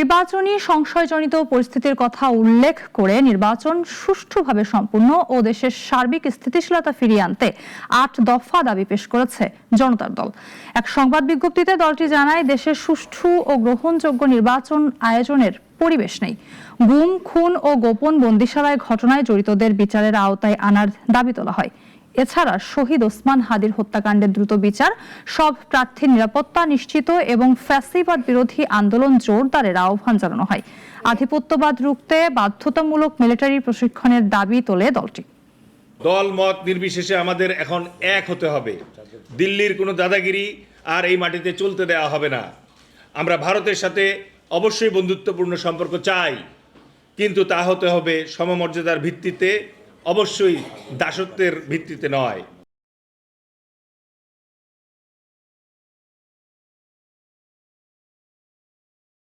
নির্বাচনী সংশয়জনিত পরিস্থিতির কথা উল্লেখ করে নির্বাচন সুষ্ঠুভাবে সম্পূর্ণ ও দেশের সার্বিক স্থিতিশীলতা ফিরিয়ে আনতে আট দফা দাবি পেশ করেছে জনতার দল। এক সংবাদ বিজ্ঞপ্তিতে দলটি জানায় দেশের সুষ্ঠু ও গ্রহণযোগ্য নির্বাচন আয়োজনের পরিবেশ নেই। গুম, খুন ও গোপন বন্দিশালায় ঘটনায় জড়িতদের বিচারের আওতায় আনার দাবি তোলা হয়। এছাড়া শহীদ ওসমান হাদির হত্যাকাণ্ডের দ্রুত বিচার, সব প্রার্থীর নিরাপত্তা নিশ্চিত এবং ফ্যাসিবাদ বিরোধী আন্দোলন জোরদারের আহ্বান জানানো হয়। আধিপত্যবাদ রুখতে বাধ্যতামূলক মিলিটারি প্রশিক্ষণের দাবি তোলে দলটি। দল মত নির্বিশেষে আমাদের এখন এক হতে হবে। দিল্লির কোনো দাদাগিরি আর এই মাটিতে চলতে দেওয়া হবে না। আমরা ভারতের সাথে অবশ্যই বন্ধুত্বপূর্ণ সম্পর্ক চাই, কিন্তু তা হতে হবে সমমর্যাদার ভিত্তিতে অবশ্যই দাসত্বের ভিত্তিতে নয়।